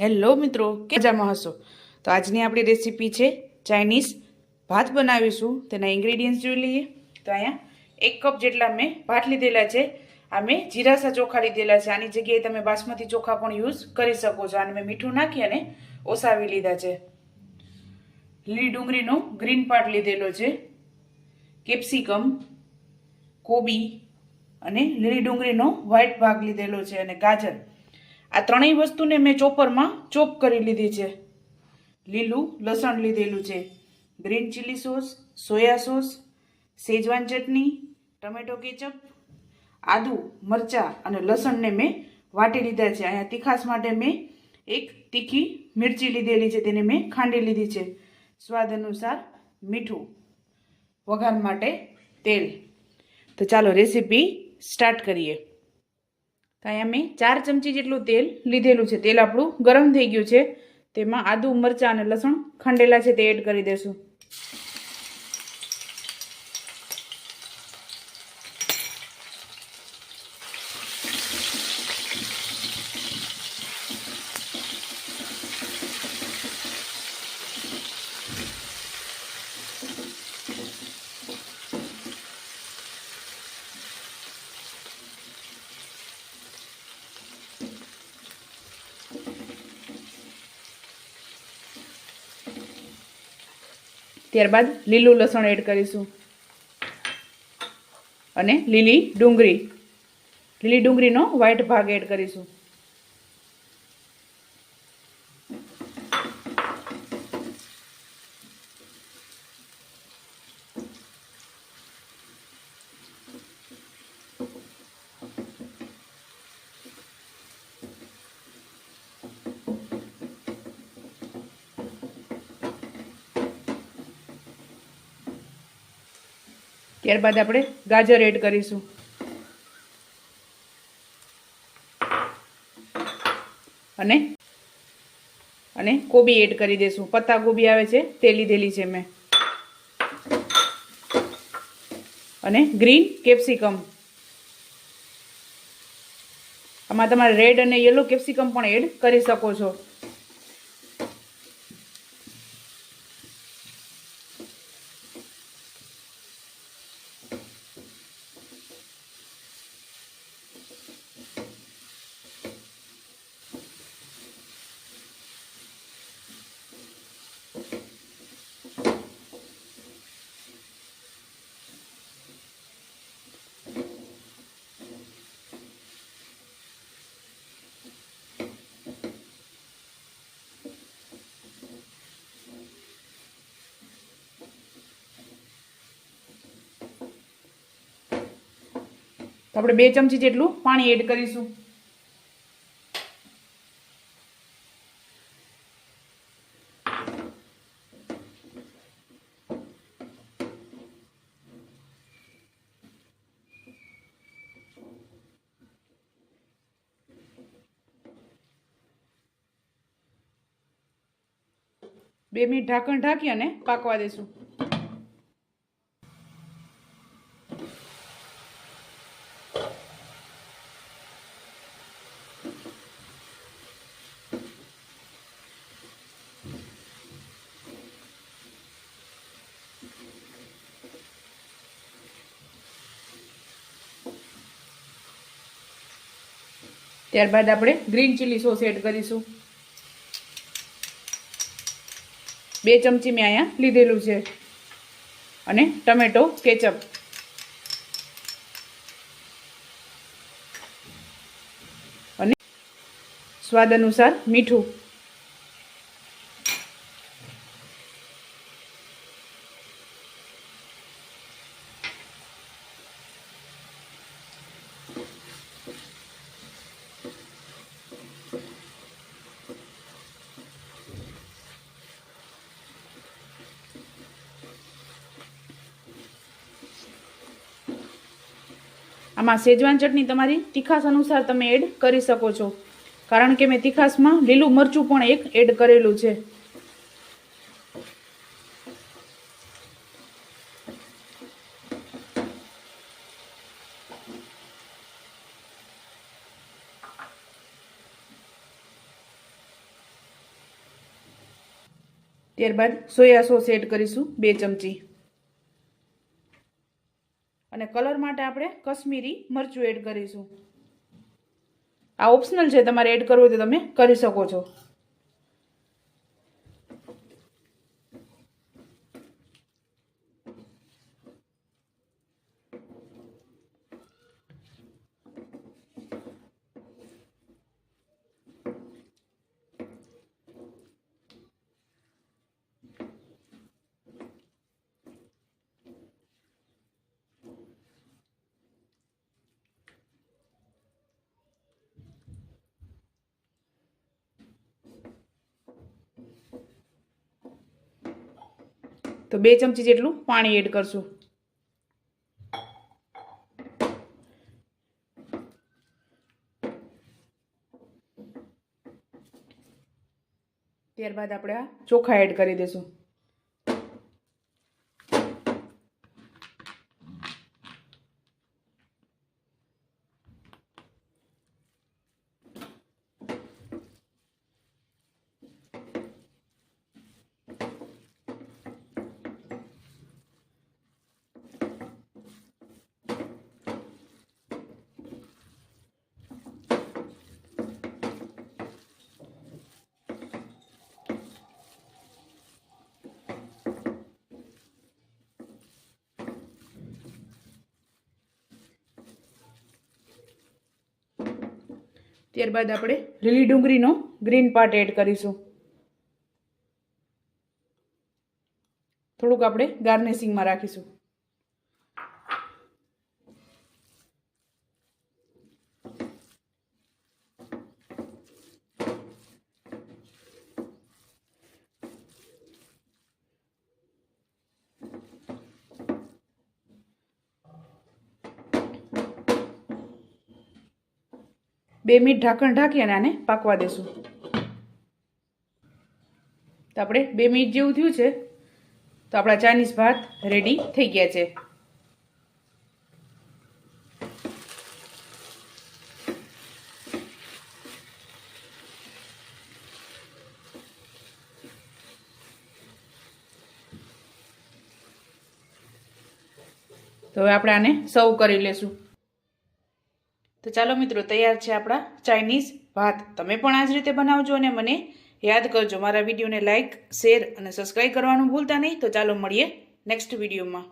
Hello મિત્રો. કે મજામાં હશો? તો આજની આપણી રેસીપી છે ચાઇનીઝ ભાત બનાવીશું. તેના ઇન્ગ્રેડિયન્ટ્સ જોઈ લઈએ. તો અહીંયા એક કપ જેટલા મેં ભાત લીધેલા છે. આ મેં જીરાસા ચોખા લીધેલા છે. આની જગ્યાએ તમે બાસમતી ચોખા પણ યુઝ કરી શકો છો. અને મેં મીઠું નાખી અને ઓસાવી લીધા છે. લીલી ડુંગળીનો ગ્રીન પાર્ટ લીધેલો છે. કેપ્સિકમ કોબી અને લીલી ડુંગળીનો વ્હાઈટ ભાગ લીધેલો છે અને ગાજર. આ ત્રણેય વસ્તુને મેં ચોપરમાં ચોપ કરી લીધી છે. લીલું, લસણ લીધેલું છે. Green chilli sauce, soya sauce Schezwan ચટણી, ટમેટો કેચઅપ આદુ, મરચાં અને લસણને મેં વાટી લીધા છે. અહીંયા તીખાસ માટે મેં એક તીખી મિરચી લીધેલી છે. તેને મેં ખાંડી લીધી છે. સ્વાદ અનુસાર મીઠું. વઘાર માટે તેલ. તો ચાલો રેસીપી સ્ટાર્ટ કરીએ. તો અહીંયા મેં ચાર ચમચી જેટલું તેલ લીધેલું છે. તેલ આપણું ગરમ થઈ ગયું છે. તેમાં આદુ, મરચાં અને લસણ ખંડેલા છે તે એડ કરી દેશું ત્યારબાદ લીલું લસણ એડ કરીશું. અને લીલી ડુંગળી. લીલી ડુંગળીનો વ્હાઈટ ભાગ એડ કરીશું. ત્યારબાદ આપણે ગાજર એડ કરીશું. અને અને કોબી એડ કરી દઈશું પત્તા કોબી આવે છે તે લીધેલી છે મેં. અને ગ્રીન કેપ્સિકમ. આમાં તમારે રેડ અને યલો કેપ્સિકમ પણ એડ કરી શકો છો. તો આપણે બે ચમચી જેટલું પાણી એડ કરીશું. બે મિનિટ ઢાંકણ ઢાંકી અને પાકવા દેશું. ત્યારબાદ આપણે ગ્રીન ચીલી સોસ એડ કરીશું. બે ચમચી મેં અહીંયા લીધેલું છે. અને ટમેટો કેચઅપ અને સ્વાદ અનુસાર મીઠું. આમાં શેજવાન ચટણી તમારી તીખાસ અનુસાર તમે એડ કરી શકો છો. કારણ કે મેં તીખાસમાં લીલું મરચું પણ એક એડ કરેલું છે. ત્યારબાદ સોયા સોસ એડ કરીશું બે ચમચી. કલર માટે આપણે કશ્મીરી મરચું એડ કરીશું. આ ઓપ્શનલ છે તમારે એડ કરવું હોય તો તમે કરી શકો છો. તો બે ચમચી જેટલું પાણી એડ કરશું. ત્યારબાદ આપણે આ ચોખા એડ કરી દઈશું ત્યારબાદ આપણે લીલી ડુંગળીનો ગ્રીન પાર્ટ એડ કરીશું. થોડુંક આપણે ગાર્નિશિંગમાં રાખીશું. બે મિનિટ ઢાંકણ ઢાંકી અને આને પાકવા દેશું. તો આપણે બે મિનિટ જેવું થયું છે. તો આપણા ચાઇનીઝ ભાત રેડી થઈ ગયા છે. તો હવે આપણે આને સર્વ કરી લેશું. તો ચાલો મિત્રો, તૈયાર છે આપણા ચાઇનીઝ ભાત. તમે પણ આ જ રીતે બનાવજો અને મને યાદ કરજો. મારા વિડીયોને લાઇક, શેર અને સબસ્ક્રાઈબ કરવાનું ભૂલતા નહીં. તો ચાલો મળીએ નેક્સ્ટ વિડીયોમાં.